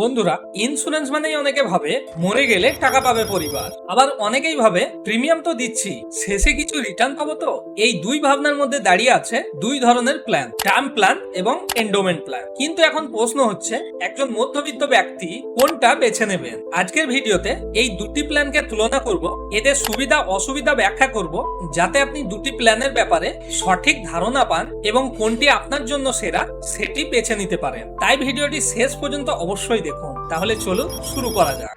বন্ধুরা ইন্স্যুরেন্স মানেই অনেকে ভাবে মরে গেলে টাকা পাবে পরিবার। আবার অনেকেই ভাবে প্রিমিয়াম তো দিচ্ছি, শেষে কিছু রিটার্ন পাবো তো? এই দুই ভাবনার মধ্যে দাঁড়িয়ে আছে দুই ধরনের প্ল্যান টার্ম প্ল্যান এবং এন্ডোমেন্ট প্ল্যান কিন্তু এখন প্রশ্ন হচ্ছে, একজন মধ্যবিত্ত ব্যক্তি কোনটা বেছে নেবেন? আজকের ভিডিওতে এই দুটি প্ল্যানকে তুলনা করব, এদের সুবিধা অসুবিধা ব্যাখ্যা করব, যাতে আপনি দুটি প্ল্যানের ব্যাপারে সঠিক ধারণা পান এবং কোনটি আপনার জন্য সেরা, সেটি বেছে নিতে পারেন। তাই ভিডিওটি শেষ পর্যন্ত অবশ্যই দেখুন তাহলে চলুন শুরু করা যাক।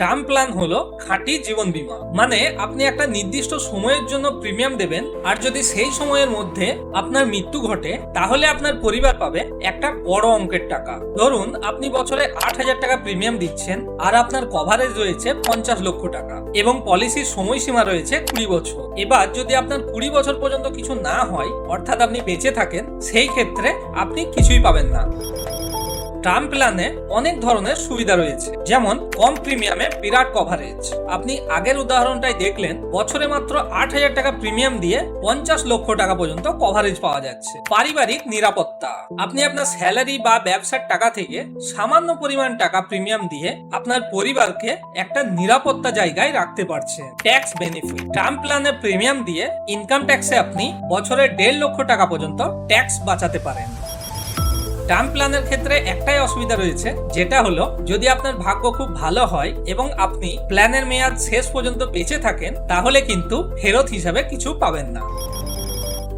টার্ম প্ল্যান হলো খাঁটি জীবন বীমা। মানে আপনি একটা নির্দিষ্ট সময়ের জন্য প্রিমিয়াম দেবেন, আর যদি সেই সময়ের মধ্যে আপনার মৃত্যু ঘটে, তাহলে আপনার পরিবার পাবে একটা বড় অঙ্কের টাকা। ধরুন, আপনি বছরে আট হাজার টাকা প্রিমিয়াম দিচ্ছেন, আর আপনার কভারেজ রয়েছে পঞ্চাশ লক্ষ টাকা, এবং পলিসির সময়সীমা রয়েছে কুড়ি বছর। এবার যদি আপনার কুড়ি বছর পর্যন্ত কিছু না হয়, অর্থাৎ আপনি বেঁচে থাকেন, সেই ক্ষেত্রে আপনি কিছুই পাবেন না। টার্ম প্ল্যানে অনেক ধরনের সুবিধা রয়েছে। যেমন কম প্রিমিয়ামে বিরাট কভারেজ আপনি আগের উদাহরণটাই দেখলেন, বছরে মাত্র আট হাজার টাকা প্রিমিয়াম দিয়ে পঞ্চাশ লক্ষ টাকা পর্যন্ত কভারেজ পাওয়া যাচ্ছে। পারিবারিক নিরাপত্তা। আপনি আপনার স্যালারি বা ব্যবসার টাকা থেকে সামান্য পরিমাণ টাকা প্রিমিয়াম দিয়ে আপনার পরিবারকে একটা নিরাপত্তা জায়গায় রাখতে পারছেন। ট্যাক্স বেনিফিট টার্ম প্ল্যানে প্রিমিয়াম দিয়ে ইনকাম ট্যাক্সে আপনি বছরে দেড় লক্ষ টাকা পর্যন্ত ট্যাক্স বাঁচাতে পারেন। টার্ম প্ল্যানের ক্ষেত্রে একটাই অসুবিধা রয়েছে, যেটা হলো যদি আপনার ভাগ্য খুব ভালো হয় এবং আপনি প্ল্যানের মেয়াদ শেষ পর্যন্ত বেঁচে থাকেন, তাহলে কিন্তু ফেরত হিসাবে কিছু পাবেন না।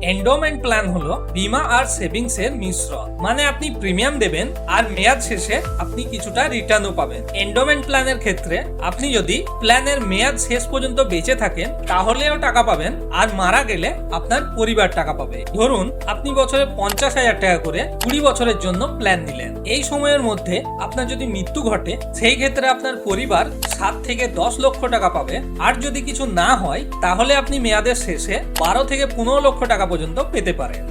এন্ডোমেন্ট প্ল্যান হলো বিমা আর সেভিংস এর মিশ্রণ মানে আপনি প্রিমিয়াম দেবেন আর মেয়াদ শেষে আপনি কিছুটা রিটার্নও পাবেন। এন্ডোমেন্ট প্ল্যানের ক্ষেত্রে আপনি যদি প্ল্যানের মেয়াদ শেষ পর্যন্ত বেঁচে থাকেন, তাহলেও টাকা পাবেন আর মারা গেলে আপনার পরিবার টাকা পাবে। ধরুন, আপনি বছরে পঞ্চাশ হাজার টাকা করে কুড়ি বছরের জন্য প্ল্যান নিলেন। এই সময়ের মধ্যে আপনার যদি মৃত্যু ঘটে, সেই ক্ষেত্রে আপনার পরিবার সাত থেকে দশ লক্ষ টাকা পাবে। আর যদি কিছু না হয়, তাহলে আপনি মেয়াদের শেষে বারো থেকে পনেরো লক্ষ টাকা পর্যন্ত পেতে পারেন।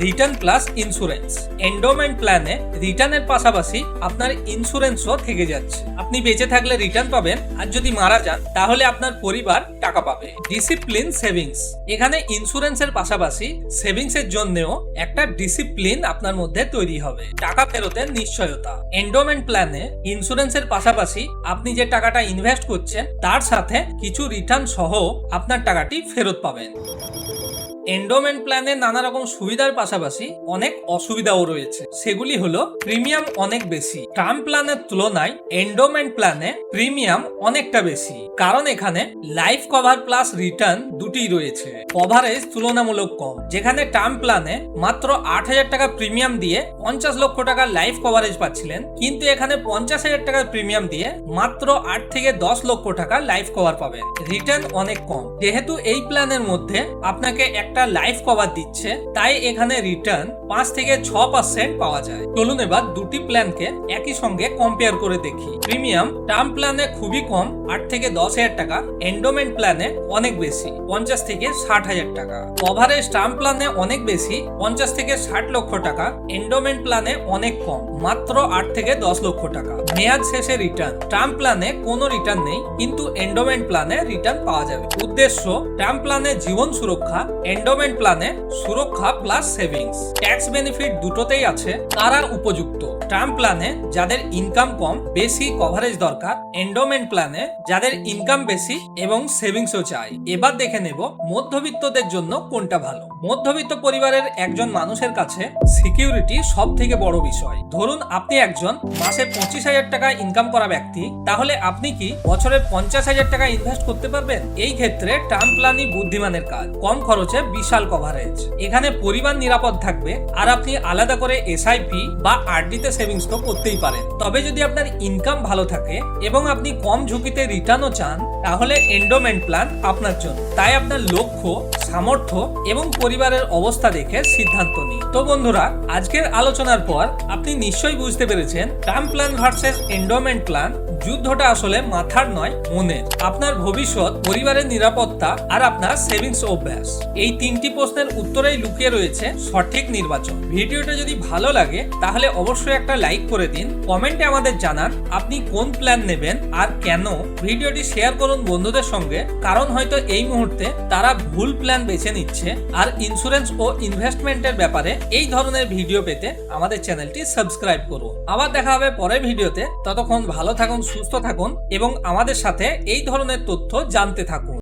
রিটার্ন প্লাস ইন্স্যুরেন্স এন্ডোমেন্ট প্ল্যানে রিটার্নের পাশাপাশি আপনার ইন্স্যুরেন্সও থেকে যাচ্ছে। আপনি বেঁচে থাকলে রিটার্ন পাবেন, আর যদি মারা যান, তাহলে আপনার পরিবার টাকা পাবে। ডিসিপ্লিন সেভিংস এখানে ইন্স্যুরেন্সের পাশাপাশি সেভিংস এর জন্যও একটা ডিসিপ্লিন আপনার মধ্যে তৈরি হবে। টাকা ফেরতের নিশ্চয়তা। এন্ডোমেন্ট প্ল্যানে ইন্স্যুরেন্সের পাশাপাশি আপনি যে টাকাটা ইনভেস্ট করছেন, তার সাথে কিছু রিটার্ন সহ আপনার টাকাটি ফেরত পাবেন। এন্ডোমেন্ট প্ল্যানে নানা রকম সুবিধার পাশাপাশি অনেক অসুবিধাও রয়েছে। সেগুলি হলো প্রিমিয়াম অনেক বেশি। টার্ম প্ল্যানের তুলনায় এন্ডোমেন্ট প্ল্যানে প্রিমিয়াম অনেকটা বেশি। কারণ এখানে লাইফ কভার প্লাস রিটার্ন দুটি রয়েছে। কভারেজ তুলনামূলক কম। যেখানে টার্ম প্ল্যানে মাত্র আট হাজার টাকা প্রিমিয়াম দিয়ে পঞ্চাশ লক্ষ টাকার লাইফ কভারেজ পাচ্ছিলেন, কিন্তু এখানে পঞ্চাশ হাজার টাকার প্রিমিয়াম দিয়ে মাত্র আট থেকে দশ লক্ষ টাকা লাইফ কভার পাবেন। রিটার্ন অনেক কম। যেহেতু এই প্ল্যানের মধ্যে আপনাকে একটা লাইফ কভার দিচ্ছে, তাই এখানে রিটার্ন পাঁচ থেকে ছ পার্সেন্ট পাওয়া যায়। চলুন এবার দুটি প্ল্যানকে একই সঙ্গে কম্পেয়ার করে দেখি। প্রিমিয়াম টার্ম প্ল্যানে খুবই কম, আট থেকে দশ হাজার টাকা এন্ডোমেন্ট প্ল্যানে অনেক বেশি, পঞ্চাশ থেকে ষাট হাজার টাকা। কভারেজ টার্ম প্ল্যানে অনেক বেশি, পঞ্চাশ থেকে ষাট লক্ষ টাকা এন্ডোমেন্ট প্ল্যানে অনেক কম, মাত্র আট থেকে দশ লক্ষ টাকা। মেয়াদ শেষে রিটার্ন টার্ম প্ল্যানে কোনো রিটার্ন নেই, কিন্তু এন্ডোমেন্ট প্ল্যানে রিটার্ন পাওয়া যাবে। উদ্দেশ্য টার্ম প্ল্যানে জীবন সুরক্ষা এন্ডোমেন্ট প্ল্যানে সুরক্ষা প্লাস সেভিংস ট্যাক্স বেনিফিট দুটোতেই আছে, তারা উপযুক্ত। টার্ম প্ল্যানে যাদের ইনকাম কম, বেশি কভারেজ দরকার এন্ডোমেন্ট প্ল্যানে যাদের ইনকাম বেশি এবং সেভিংসও চাই। এবার দেখে নেব মধ্যবিত্তদের জন্য কোনটা ভালো। মধ্যবিত্ত পরিবারের একজন মানুষের কাছে সিকিউরিটি সব থেকে বড় বিষয়। ধরুন আপনি একজন মাসে পঁচিশ হাজার টাকা ইনকাম করা ব্যক্তি, তাহলে আপনি কি বছরে পঞ্চাশ হাজার টাকা ইনভেস্ট করতে পারবেন? এই ক্ষেত্রে টার্ম প্ল্যানই বুদ্ধিমানের কাজ। কম খরচে বিশাল কভারেজ এখানে পরিমাণ নিরাপদ থাকবে আর আপনি আলাদা করে এসআইপি বা আরডিতে সেভিংস তো করতেই পারেন। তবে যদি আপনার ইনকাম ভালো থাকে এবং আপনি কম ঝুঁকিতে রিটার্নও চান, তাহলে এন্ডোমেন্ট প্ল্যান আপনার জন্য। তাই আপনার লক্ষ্য, সামর্থ্য এবং পরিবারের অবস্থা দেখে সিদ্ধান্ত নিন। তো বন্ধুরা, আজকের আলোচনার পর আপনি নিশ্চয়ই বুঝতে পেরেছেন term plan versus endowment plan যুদ্ধটা আসলে মাথার নয়, মনের। আপনার ভবিষ্যৎ, পরিবারের নিরাপত্তা আর আপনার সেভিংস অভ্যাস। এই তিনটি প্রশ্নের উত্তরেই লুকিয়ে রয়েছে সঠিক নির্বাচন। ভিডিওটা যদি ভালো লাগে, তাহলে অবশ্যই একটা লাইক করে দিন। কমেন্টে আমাদের জানান, আপনি কোন প্ল্যান নেবেন আর কেন? ভিডিওটি শেয়ার করুন বন্ধুদের সঙ্গে, কারণ হয়তো এই মুহূর্তে তারা ভুল প্ল্যান বেছে নিচ্ছে। আর ইন্স্যুরেন্স ও ইনভেস্টমেন্টের ব্যাপারে এই ধরনের ভিডিও পেতে আমাদের চ্যানেলটি সাবস্ক্রাইব করুন। আবার দেখা হবে পরের ভিডিওতে। ততক্ষণ ভালো থাকুন সুস্থ থাকুন এবং আমাদের সাথে এই ধরনের তথ্য জানতে থাকুন।